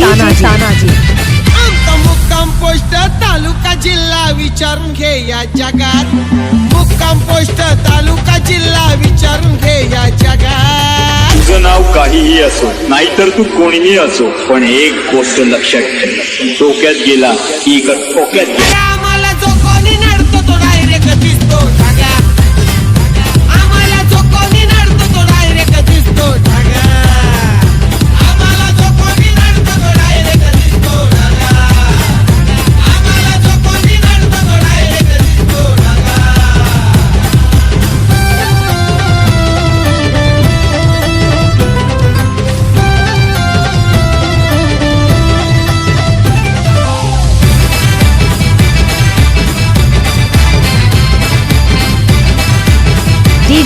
तानाजी. मुक्काम तालुका जिल्हा विचारून घे मुक्काम तालुका जिल्हा विचारून घे तुझं नाव काहीही असो नाहीतर तू कोणीही असो पण एक गोष्ट लक्षात ठेव. डोक्यात गेला की इकडे गेला.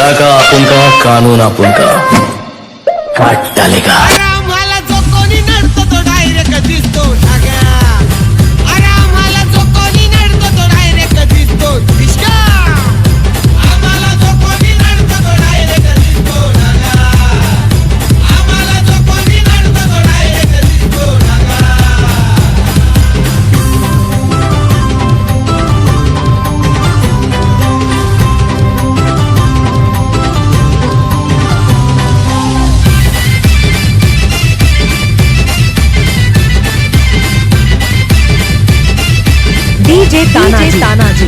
इलाका आप उनका कानून आप उनका काट डालेगा। डीजे ताना जी ताना जी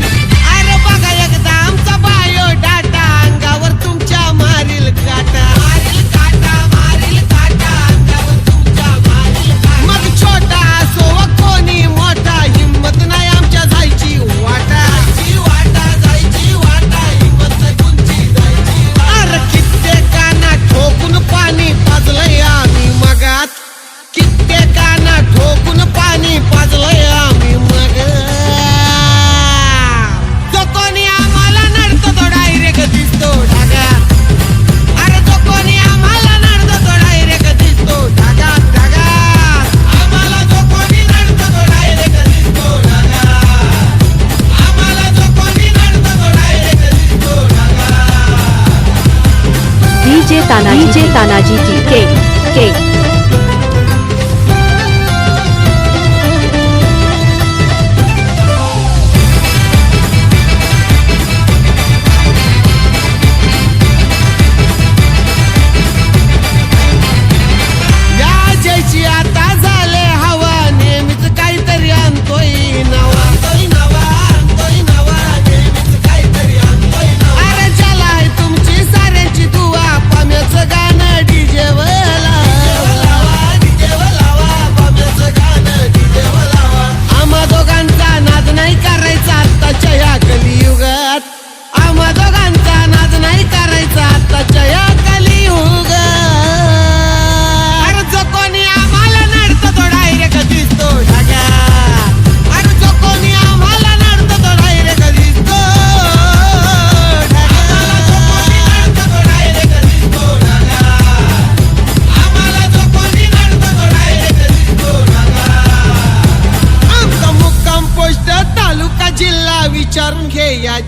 तानाजी तानाजी की टेप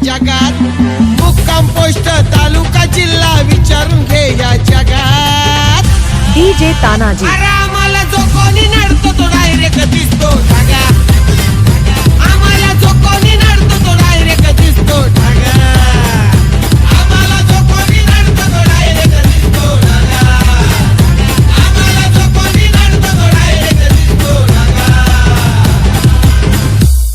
जगात. मुक्काम पोस्ट तालुका जिल्हा विचारून घे या जगात. डीजे तानाजी.